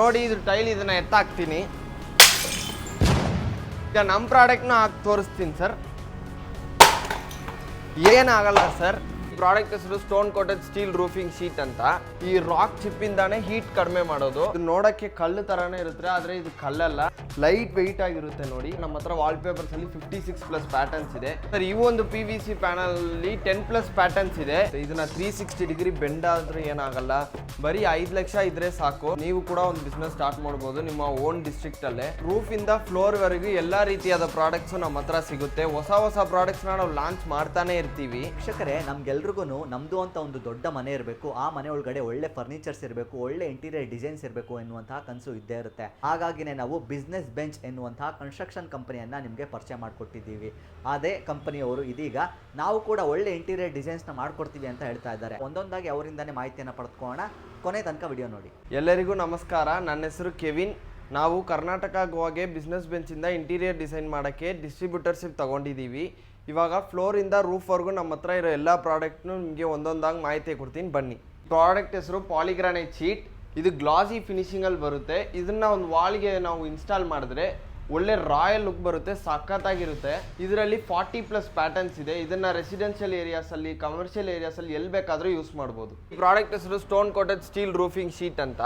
ನೋಡಿ ಇದು ಟೈಲ್ ಇದನ್ನ ಎತ್ತಾಕ್ತೀನಿ. ಈಗ ನಮ್ಮ ಪ್ರಾಡಕ್ಟ್ನ ಹಾಕಿ ತೋರಿಸ್ತೀನಿ ಸರ್ ಏನಾಗಲ್ಲ ಸರ್ ಪ್ರಾಡಕ್ಟ್ ಹೆಸರು stone coated steel roofing sheet ಅಂತ. ಈ ರಾಕ್ ಚಿಪ್ ಇಂದಾನೆ ಹೀಟ್ ಕಡಿಮೆ ಮಾಡೋದು. ನೋಡಕ್ಕೆ ಕಲ್ಲು ತರಾನೇ ಇರುತ್ತೆ, ಆದ್ರೆ ಇದು ಕಲ್ಲಲ್ಲ. ಲೈಟ್ ವೆಯ್ಟ್ ಆಗಿರುತ್ತೆ ನೋಡಿ. ನಮ್ಮ ಹತ್ರ ವಾಲ್ ಪೇಪರ್ಸ್ ಅಲ್ಲಿ ಫಿಫ್ಟಿ ಸಿಕ್ಸ್ ಪ್ಲಸ್ ಪ್ಯಾಟರ್ನ್ಸ್ ಇದೆ. ಸರ್, ಈ ಒಂದು ಪಿ ವಿ ಸಿ ಪ್ಯಾನಲ್ ಅಲ್ಲಿ ಟೆನ್ ಪ್ಲಸ್ ಪ್ಯಾಟರ್ನ್ಸ್ ಇದೆ. ಇದನ್ನ ತ್ರೀ ಸಿಕ್ಸ್ಟಿ ಡಿಗ್ರಿ ಬೆಂಡ್ ಆದ್ರೆ ಏನಾಗಲ್ಲ. ಬರೀ ಐದು ಲಕ್ಷ ಇದ್ರೆ ಸಾಕು. ನೀವು ಕೂಡ ಒಂದು ಬಿಸ್ನೆಸ್ ಸ್ಟಾರ್ಟ್ ಮಾಡಬಹುದು ನಿಮ್ಮ ಓನ್ ಡಿಸ್ಟ್ರಿಕ್ಟ್ ಅಲ್ಲೇ. ರೂಫ್ ಇಂದ ಫ್ಲೋರ್ ವರೆಗೂ ಎಲ್ಲಾ ರೀತಿಯಾದ ಪ್ರಾಡಕ್ಟ್ಸ್ ನಮ್ಮ ಹತ್ರ ಸಿಗುತ್ತೆ. ಹೊಸ ಹೊಸ ಪ್ರಾಡಕ್ಟ್ಸ್ ನಾವು ಲಾಂಚ್ ಮಾಡ್ತಾನೆ ಇರ್ತೀವಿ. ವೀಕ್ಷಕರೇ, ನಮ್ಗೆಲ್ರಿಗೂ ನಮ್ದು ಅಂತ ಒಂದು ದೊಡ್ಡ ಮನೆ ಇರಬೇಕು, ಆ ಮನೆ ಒಳಗಡೆ ಒಳ್ಳೆ ಫರ್ನಿಚರ್ಸ್ ಇರಬೇಕು, ಒಳ್ಳೆ ಇಂಟೀರಿಯರ್ ಡಿಸೈನ್ಸ್ ಇರಬೇಕು ಎನ್ನುವಂತಹ ಕನಸು ಇದ್ದೇ ಇರುತ್ತೆ. ಹಾಗಾಗಿನೇ ನಾವು ಬಿಸ್ನೆಸ್ ಬೆಂಚ್ ಎನ್ನುವಂತಹ ಕನ್ಸ್ಟ್ರಕ್ಷನ್ ಕಂಪನಿಯನ್ನ ನಿಮಗೆ ಪರಿಚಯ ಮಾಡಿಕೊಟ್ಟಿದ್ದೀವಿ. ಅದೇ ಕಂಪನಿಯವರು ಇದೀಗ ನಾವು ಕೂಡ ಒಳ್ಳೆ ಇಂಟೀರಿಯರ್ ಡಿಸೈನ್ಸ್ನ ಮಾಡ್ಕೊಡ್ತೀವಿ ಅಂತ ಹೇಳ್ತಾ ಇದ್ದಾರೆ. ಒಂದೊಂದಾಗಿ ಅವರಿಂದನೇ ಮಾಹಿತಿಯನ್ನು ಪಡೆದುಕೊಳ್ಳೋಣ. ಕೊನೆ ತನಕ ವಿಡಿಯೋ ನೋಡಿ. ಎಲ್ಲರಿಗೂ ನಮಸ್ಕಾರ. ನನ್ನ ಹೆಸರು ಕೆವಿನ್. ನಾವು ಕರ್ನಾಟಕ ಗೋವಾಗೆ ಬಿಸ್ನೆಸ್ ಬೆಂಚಿಂದ ಇಂಟೀರಿಯರ್ ಡಿಸೈನ್ ಮಾಡೋಕ್ಕೆ ಡಿಸ್ಟ್ರಿಬ್ಯೂಟರ್ಶಿಪ್ ತಗೊಂಡಿದ್ದೀವಿ. ಇವಾಗ ಫ್ಲೋರಿಂದ ರೂಫ್ವರೆಗೂ ನಮ್ಮ ಹತ್ರ ಇರೋ ಎಲ್ಲ ಪ್ರಾಡಕ್ಟ್ನು ನಿಮಗೆ ಒಂದೊಂದಾಗಿ ಮಾಹಿತಿ ಕೊಡ್ತೀನಿ, ಬನ್ನಿ. ಪ್ರಾಡಕ್ಟ್ ಹೆಸರು ಪಾಲಿಗ್ರಾನೈಟ್ ಶೀಟ್ ಇದು ಗ್ಲಾಸಿ ಫಿನಿಶಿಂಗಲ್ಲಿ ಬರುತ್ತೆ. ಇದನ್ನ ಒಂದು ವಾಲ್ಗೆ ನಾವು ಇನ್ಸ್ಟಾಲ್ ಮಾಡಿದ್ರೆ ಒಳ್ಳೆ ರಾಯಲ್ ಲುಕ್ ಬರುತ್ತೆ, ಸಖತ್ತಾಗಿರುತ್ತೆ. ಇದರಲ್ಲಿ ಫಾರ್ಟಿ ಪ್ಲಸ್ ಪ್ಯಾಟರ್ನ್ಸ್ ಇದೆ. ಇದನ್ನ ರೆಸಿಡೆನ್ಷಿಯಲ್ ಏರಿಯಾಸ್ ಅಲ್ಲಿ ಕಮರ್ಷಿಯಲ್ ಏರಿಯಾಸ್ ಅಲ್ಲಿ ಎಲ್ಲಿ ಬೇಕಾದರೂ ಯೂಸ್ ಮಾಡ್ಬೋದು. ಈ ಪ್ರಾಡಕ್ಟ್ ಹೆಸರು stone coated steel roofing sheet ಅಂತ.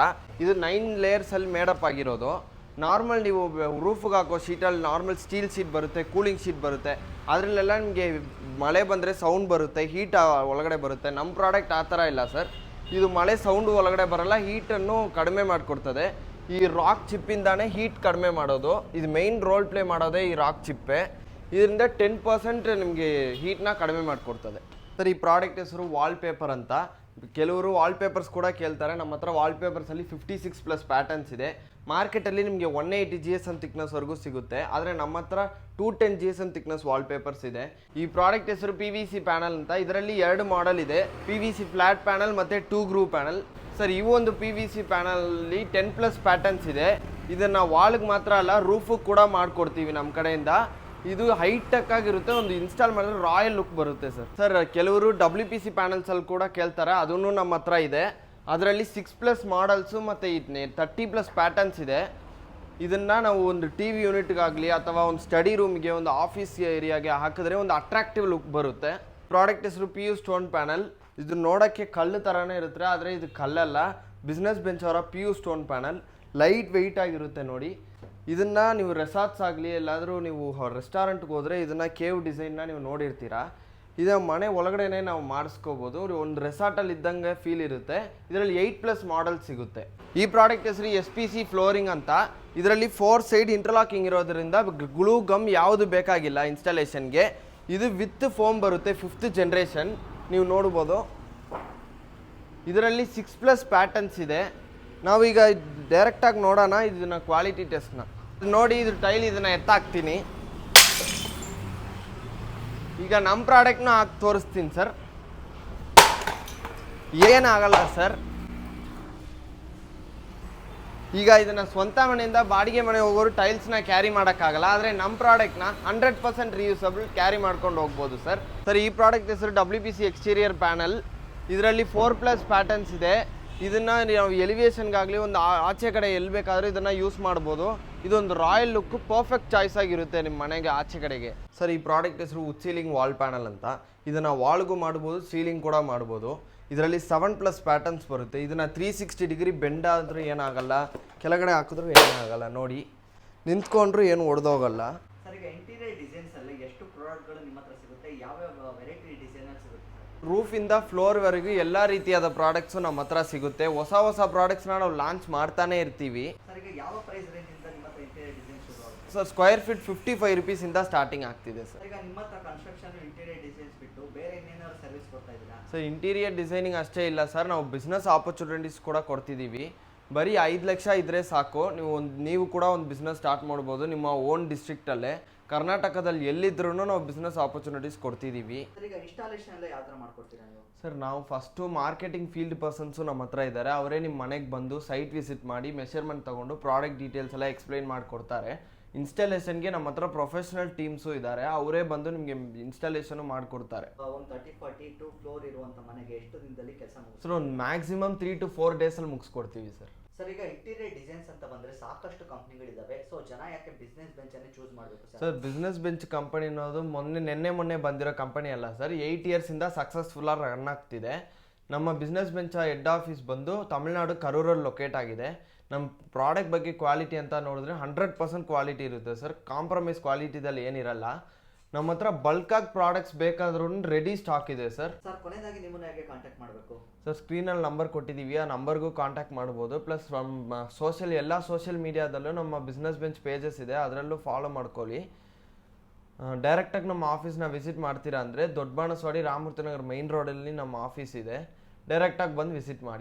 ಇದು ನೈನ್ ಲೇಯರ್ಸ್ ಅಲ್ಲಿ ಮೇಡಪ್ ಆಗಿರೋದು. ನಾರ್ಮಲ್ ನೀವು ರೂಫ್ಗೆ ಹಾಕೋ ಶೀಟಲ್ಲಿ ನಾರ್ಮಲ್ ಸ್ಟೀಲ್ ಶೀಟ್ ಬರುತ್ತೆ ಕೂಲಿಂಗ್ ಶೀಟ್ ಬರುತ್ತೆ. ಅದರಲ್ಲೆಲ್ಲ ನಿಮಗೆ ಮಳೆ ಬಂದರೆ ಸೌಂಡ್ ಬರುತ್ತೆ ಹೀಟ್ ಒಳಗಡೆ ಬರುತ್ತೆ. ನಮ್ಮ ಪ್ರಾಡಕ್ಟ್ ಆ ಥರ ಇಲ್ಲ ಸರ್ ಇದು ಮಳೆ ಸೌಂಡ್ ಒಳಗಡೆ ಬರಲ್ಲ ಹೀಟನ್ನು ಕಡಿಮೆ ಮಾಡಿಕೊಡ್ತದೆ. ಈ ರಾಕ್ ಚಿಪ್ಪಿಂದಾನೇ ಹೀಟ್ ಕಡಿಮೆ ಮಾಡೋದು. ಇದು ಮೈನ್ ರೋಲ್ ಪ್ಲೇ ಮಾಡೋದೇ ಈ ರಾಕ್ ಚಿಪ್ಪೆ ಇದರಿಂದ ಟೆನ್ ಪರ್ಸೆಂಟ್ ನಿಮಗೆ ಹೀಟ್ನ ಕಡಿಮೆ ಮಾಡಿಕೊಡ್ತದೆ. ಸರ್ ಈ ಪ್ರಾಡಕ್ಟ್ ಹೆಸರು ವಾಲ್ಪೇಪರ್ ಅಂತ. ಕೆಲವರು ವಾಲ್ ಪೇಪರ್ಸ್ ಕೂಡ ಕೇಳ್ತಾರೆ. ನಮ್ಮ ಹತ್ರ ವಾಲ್ ಪೇಪರ್ಸಲ್ಲಿ ಫಿಫ್ಟಿ ಸಿಕ್ಸ್ ಪ್ಲಸ್ ಪ್ಯಾಟರ್ನ್ಸ್ ಇದೆ. ಮಾರ್ಕೆಟಲ್ಲಿ ನಿಮಗೆ ಒನ್ ಏಯ್ಟಿ ಜಿ ಎಸ್ ತಿಕ್ನೆಸ್ವರೆಗೂ ಸಿಗುತ್ತೆ. ಆದರೆ ನಮ್ಮ ಹತ್ರ ಟೂ ಟೆನ್ ಜಿ ಎಸ್ ಅನ್ ತಿಕ್ನೆಸ್ ವಾಲ್ ಪೇಪರ್ಸ್ ಇದೆ. ಈ ಪ್ರಾಡಕ್ಟ್ ಹೆಸರು ಪಿ ವಿ ಸಿ ಪ್ಯಾನಲ್ ಅಂತ. ಇದರಲ್ಲಿ ಎರಡು ಮಾಡೆಲ್ ಇದೆ. P V C flat panel ಮತ್ತು ಟೂ ಗ್ರೂ ಪ್ಯಾನಲ್ ಸರ್, ಈ ಒಂದು ಪಿ ವಿ ಸಿ ಪ್ಯಾನಲಲ್ಲಿ ಟೆನ್ ಪ್ಲಸ್ ಪ್ಯಾಟರ್ನ್ಸ್ ಇದೆ. ಇದನ್ನು ವಾಲ್ಗೆ ಮಾತ್ರ ಅಲ್ಲ ರೂಫಿಗೆ ಕೂಡ ಮಾಡಿಕೊಡ್ತೀವಿ ನಮ್ಮ ಕಡೆಯಿಂದ. ಇದು ಹೈಟೆಕ್ ಆಗಿರುತ್ತೆ, ಒಂದು ಇನ್ಸ್ಟಾಲ್ ಮಾಡಿದ್ರೆ ರಾಯಲ್ ಲುಕ್ ಬರುತ್ತೆ ಸರ್. ಸರ್, ಕೆಲವರು ಡಬ್ಲ್ಯೂ ಪಿ ಸಿ ಪ್ಯಾನಲ್ಸಲ್ಲಿ ಕೂಡ ಕೇಳ್ತಾರೆ ಅದನ್ನು ನಮ್ಮ ಹತ್ರ ಇದೆ. ಅದರಲ್ಲಿ ಸಿಕ್ಸ್ ಪ್ಲಸ್ ಮಾಡಲ್ಸು ಮತ್ತು ತರ್ಟಿ ಪ್ಲಸ್ ಪ್ಯಾಟರ್ನ್ಸ್ ಇದೆ. ಇದನ್ನು ನಾವು ಒಂದು ಟಿ ವಿ ಯೂನಿಟ್ಗಾಗಲಿ ಅಥವಾ ಒಂದು ಸ್ಟಡಿ ರೂಮ್ಗೆ ಒಂದು ಆಫೀಸ್ ಏರಿಯಾಗೆ ಹಾಕಿದ್ರೆ ಒಂದು ಅಟ್ರಾಕ್ಟಿವ್ ಲುಕ್ ಬರುತ್ತೆ. ಪ್ರಾಡಕ್ಟ್ ಹೆಸರು ಪಿ ಯು ಸ್ಟೋನ್ ಪ್ಯಾನಲ್ ಇದು ನೋಡೋಕ್ಕೆ ಕಲ್ಲು ಥರನೇ ಇರುತ್ತೆ, ಆದರೆ ಇದು ಕಲ್ಲಲ್ಲ. ಬಿಸ್ನೆಸ್ ಬೆಂಚ್ ಅವರ P U stone panel light weight ಆಗಿರುತ್ತೆ ನೋಡಿ. ಇದನ್ನ ನೀವು ರೆಸಾರ್ಟ್ಸ್ ಆಗಲಿ, ಎಲ್ಲಾದರೂ ನೀವು ರೆಸ್ಟೋರೆಂಟ್ಗೆ ಹೋದರೆ ಇದನ್ನು ಕೇವ್ ಡಿಸೈನ್ನ ನೀವು ನೋಡಿರ್ತೀರಾ. ಇದು ಮನೆ ಒಳಗಡೆನೆ ನಾವು ಮಾಡಿಸ್ಕೋಬೋದು. ಒಂದು ರೆಸಾರ್ಟಲ್ಲಿ ಇದ್ದಂಗೆ ಫೀಲ್ ಇರುತ್ತೆ. ಇದರಲ್ಲಿ ಏಯ್ಟ್ ಪ್ಲಸ್ ಮಾಡೆಲ್ ಸಿಗುತ್ತೆ. ಈ ಪ್ರಾಡಕ್ಟ್ ಹೆಸರು ಎಸ್ ಪಿ ಸಿ ಫ್ಲೋರಿಂಗ್ ಅಂತ. ಇದರಲ್ಲಿ ಫೋರ್ ಸೈಡ್ ಇಂಟರ್ಲಾಕಿಂಗ್ ಇರೋದ್ರಿಂದ ಗ್ಲೂ ಗಮ್ ಯಾವುದು ಬೇಕಾಗಿಲ್ಲ ಇನ್ಸ್ಟಾಲೇಷನ್ಗೆ ಇದು ವಿತ್ ಫೋಮ್ ಬರುತ್ತೆ ಫಿಫ್ತ್ ಜನ್ರೇಷನ್ ನೀವು ನೋಡ್ಬೋದು. ಇದರಲ್ಲಿ ಸಿಕ್ಸ್ ಪ್ಲಸ್ ಪ್ಯಾಟರ್ನ್ಸ್ ಇದೆ. ನಾವೀಗ ಡೈರೆಕ್ಟಾಗಿ ನೋಡೋಣ ಇದನ್ನ ಕ್ವಾಲಿಟಿ ಟೆಸ್ಟ್ನ ನೋಡಿ ಇದ್ರ ಟೈಲ್ ಇದನ್ನ ಎತ್ತಾಕ್ತೀನಿ. ಈಗ ನಮ್ಮ ಪ್ರಾಡಕ್ಟ್ನ ಹಾಕಿ ತೋರಿಸ್ತೀನಿ ಸರ್ ಏನಾಗಲ್ಲ ಸರ್ ಈಗ ಇದನ್ನ ಸ್ವಂತ ಮನೆಯಿಂದ ಬಾಡಿಗೆ ಮನೆ ಹೋಗೋರು ಟೈಲ್ಸ್ನ ಕ್ಯಾರಿ ಮಾಡೋಕ್ಕಾಗಲ್ಲ. ಆದರೆ ನಮ್ಮ ಪ್ರಾಡಕ್ಟ್ನ ಹಂಡ್ರೆಡ್ ಪರ್ಸೆಂಟ್ ರಿಯೂಸಬಲ್ ಕ್ಯಾರಿ ಮಾಡ್ಕೊಂಡು ಹೋಗ್ಬೋದು ಸರ್ ಸರ್ ಈ ಪ್ರಾಡಕ್ಟ್ ಹೆಸರು W P C exterior panel ಇದರಲ್ಲಿ ಫೋರ್ ಪ್ಲಸ್ ಪ್ಯಾಟರ್ನ್ಸ್ ಇದೆ. ಇದನ್ನ ನಾವು ಎಲಿವೇಷನ್ಗಾಗಲಿ ಒಂದು ಆ- ಆಚೆ ಕಡೆ ಎಲ್ಲಿ ಬೇಕಾದರೂ ಇದನ್ನ ಯೂಸ್ ಮಾಡ್ಬೋದು. ಇದೊಂದು ರಾಯಲ್ ಲುಕ್ ಪರ್ಫೆಕ್ಟ್ ಚಾಯ್ಸ್ ಆಗಿರುತ್ತೆ ನಿಮ್ಮ ಮನೆಗೆ ಆಚೆ ಕಡೆಗೆ. ಸರ್ ಈ ಪ್ರಾಡಕ್ಟ್ ಹೆಸರು ಉತ್ ಸೀಲಿಂಗ್ ವಾಲ್ ಪ್ಯಾನಲ್ ಅಂತ. ಇದನ್ನ ವಾಲ್ಗೂ ಮಾಡ್ಬೋದು ಸೀಲಿಂಗ್ ಕೂಡ ಮಾಡ್ಬೋದು. ಇದರಲ್ಲಿ ಸೆವೆನ್ ಪ್ಲಸ್ ಪ್ಯಾಟರ್ನ್ಸ್ ಬರುತ್ತೆ. ಇದನ್ನ ತ್ರೀ ಸಿಕ್ಸ್ಟಿ ಡಿಗ್ರಿ ಬೆಂಡ್ ಆದರೂ ಏನಾಗಲ್ಲ. ಕೆಳಗಡೆ ಹಾಕಿದ್ರೂ ಏನಾಗಲ್ಲ. ನೋಡಿ ನಿಂತ್ಕೊಂಡ್ರು ಏನು ಒಡೆದೋಗಲ್ಲ. ಸರ್ ಈಗ ಇಂಟೀರಿಯರ್ ಡಿಸೈನ್ಸ್ ಅಲ್ಲಿ ಎಷ್ಟು ಪ್ರಾಡಕ್ಟ್ಗಳು ನಿಮ್ಮ ಹತ್ರ ಸಿಗುತ್ತೆ? ಯಾವ ವೆರೈಟಿ ಡಿಸೈನಲ್ಲಿ ಸಿಗುತ್ತೆ? ರೂಫಿಂದ ಫ್ಲೋರ್ವರೆಗೂ ಎಲ್ಲ ರೀತಿಯಾದ ಪ್ರಾಡಕ್ಟ್ಸು ನಮ್ಮ ಹತ್ರ ಸಿಗುತ್ತೆ. ಹೊಸ ಹೊಸ ಪ್ರಾಡಕ್ಟ್ಸ್ನ ನಾವು ಲಾಂಚ್ ಮಾಡ್ತಾನೆ ಇರ್ತೀವಿ. Sir square feet fifty five ರುಪೀಸಿಂದ starting ಆಗ್ತಿದೆ sir sir interior sir designing ಅಷ್ಟೇ ಇಲ್ಲ ಸರ್ ನಾವು ಬಿಸ್ನೆಸ್ ಆಪರ್ಚುನಿಟೀಸ್ ಕೂಡ ಕೊಡ್ತಿದ್ದೀವಿ ಬರೀ ಐದು ಲಕ್ಷ ಇದ್ದರೆ ಸಾಕು. ನೀವು ಒಂದು ನೀವು ಕೂಡ ಒಂದು ಬಿಸ್ನೆಸ್ ಸ್ಟಾರ್ಟ್ ಮಾಡ್ಬೋದು ನಿಮ್ಮ ಓನ್ ಡಿಸ್ಟ್ರಿಕ್ಟಲ್ಲೇ ಕರ್ನಾಟಕದಲ್ಲಿ ಎಲ್ಲಿದ್ರೂ ನಾವು ಬಿಸ್ನೆಸ್ ಆಪರ್ಚುನಿಟೀಸ್ ಕೊಡ್ತಿದ್ದೀವಿ ಸರ್ ಈಗ ಇನ್ಸ್ಟಾಲೇಷನ್ ಎಲ್ಲ ಯಾವ ಥರ ಮಾಡ್ಕೊಡ್ತೀರಾ ನೀವು? ಸರ್ ನಾವು ಫಸ್ಟು ಮಾರ್ಕೆಟಿಂಗ್ ಫೀಲ್ಡ್ ಪರ್ಸನ್ಸು ನಮ್ಮ ಹತ್ರ ಇದ್ದಾರೆ ಅವರೇ ನಿಮ್ಮ ಮನೆಗೆ ಬಂದು ಸೈಟ್ ವಿಸಿಟ್ ಮಾಡಿ ಮೆಷರ್ಮೆಂಟ್ ತೊಗೊಂಡು ಪ್ರಾಡಕ್ಟ್ ಡೀಟೇಲ್ಸ್ ಎಲ್ಲ ಎಕ್ಸ್ಪ್ಲೈನ್ ಮಾಡಿಕೊಡ್ತಾರೆ. ಇನ್ಸ್ಟಾಲೇಷನ್ಗೆ ನಮ್ಮ ಹತ್ರ ಪ್ರೊಫೆಷನಲ್ ಟೀಮ್ಸು ಇದ್ದಾರೆ ಅವರೇ ಬಂದು ನಿಮಗೆ ಇನ್ಸ್ಟಾಲೇಷನು ಮಾಡಿಕೊಡ್ತಾರೆ. ಒಂದು ತರ್ಟಿ ಫಾರ್ಟಿ ಟು ಫ್ಲೋರ್ ಇರುವಂಥ ಮನೆಗೆ ಎಷ್ಟು ದಿನದಲ್ಲಿ ಕೆಲಸ ಮುಗಿಸ್ ಸರ್ ಒಂದು ಮ್ಯಾಕ್ಸಿಮಮ್ ತ್ರೀ ಟು ಫೋರ್ ಡೇಸಲ್ಲಿ ಮುಗಿಸ್ಕೊಡ್ತೀವಿ ಸರ್. ಸರ್ ಈಗ ಇಂಟೀರಿಯರ್ ಡಿಸೈನ್ಸ್ ಅಂತ ಬಂದ್ರೆ ಸಾಕಷ್ಟು ಕಂಪ್ನಿಗಳಿದಾವೆ. ಸೊ ಜನ ಯಾಕೆ ಬಿಸ್ನೆಸ್ ಬೆಂಚ್ ಅನ್ನೇ ಚೂಸ್ ಮಾಡಬೇಕು sir sir business bench company ಅನ್ನೋದು ಮೊನ್ನೆ, ನಿನ್ನೆ, ಮೊನ್ನೆ ಬಂದಿರೋ ಕಂಪನಿ ಅಲ್ಲ ಸರ್ ಏಯ್ಟ್ ಇಯರ್ಸಿಂದ ಸಕ್ಸಸ್ಫುಲ್ಲಾಗಿ ರನ್ ಆಗ್ತಿದೆ. ನಮ್ಮ ಬಿಸ್ನೆಸ್ ಬೆಂಚ ಹೆಡ್ ಆಫೀಸ್ ಬಂದು ತಮಿಳ್ನಾಡು ಕರೂರಲ್ಲಿ ಲೊಕೇಟ್ ಆಗಿದೆ. ನಮ್ಮ ಪ್ರಾಡಕ್ಟ್ ಬಗ್ಗೆ ಕ್ವಾಲಿಟಿ ಅಂತ ನೋಡಿದ್ರೆ ಹಂಡ್ರೆಡ್ ಪರ್ಸೆಂಟ್ ಕ್ವಾಲಿಟಿ ಇರುತ್ತೆ ಸರ್ ಕಾಂಪ್ರಮೈಸ್ ಕ್ವಾಲಿಟಿದಲ್ಲಿ ಏನಿರಲ್ಲ. ನಮ್ಮ ಹತ್ರ ಬಲ್ಕ್ ಆಗಿ ಪ್ರಾಡಕ್ಟ್ಸ್ ಬೇಕಾದ್ರೂ ರೆಡಿ ಸ್ಟಾಕ್ ಇದೆ ಸರ್ ಸರ್ ಕೊನೆಯದಾಗಿ ನಿಮ್ಮನ್ನ ಹೇಗೆ ಕಾಂಟ್ಯಾಕ್ಟ್ ಮಾಡಬೇಕು? ಸರ್ ಸ್ಕ್ರೀನಲ್ಲಿ ನಂಬರ್ ಕೊಟ್ಟಿದ್ದೀವಿ ಆ ನಂಬರ್ಗೂ ಕಾಂಟ್ಯಾಕ್ಟ್ ಮಾಡ್ಬೋದು. ಪ್ಲಸ್ ನಮ್ಮ ಸೋಷಿಯಲ್ ಎಲ್ಲ ಸೋಷಿಯಲ್ ಮೀಡಿಯಾದಲ್ಲೂ ನಮ್ಮ ಬಿಸ್ನೆಸ್ ಬೆಂಚ್ ಪೇಜಸ್ ಇದೆ. ಅದರಲ್ಲೂ ಫಾಲೋ ಮಾಡ್ಕೊಳ್ಳಿ. ಡೈರೆಕ್ಟಾಗಿ ನಮ್ಮ ಆಫೀಸ್ನ ವಿಸಿಟ್ ಮಾಡ್ತೀರಾ ಅಂದರೆ ದೊಡ್ಡ ಬಾಣಸ್ವಾಡಿ ರಾಮಮೂರ್ತಿ ನಗರ್ ಮೈನ್ ರೋಡಲ್ಲಿ ನಮ್ಮ ಆಫೀಸ್ ಇದೆ. ಡೈರೆಕ್ಟಾಗಿ ಬಂದು ವಿಸಿಟ್ ಮಾಡಿ.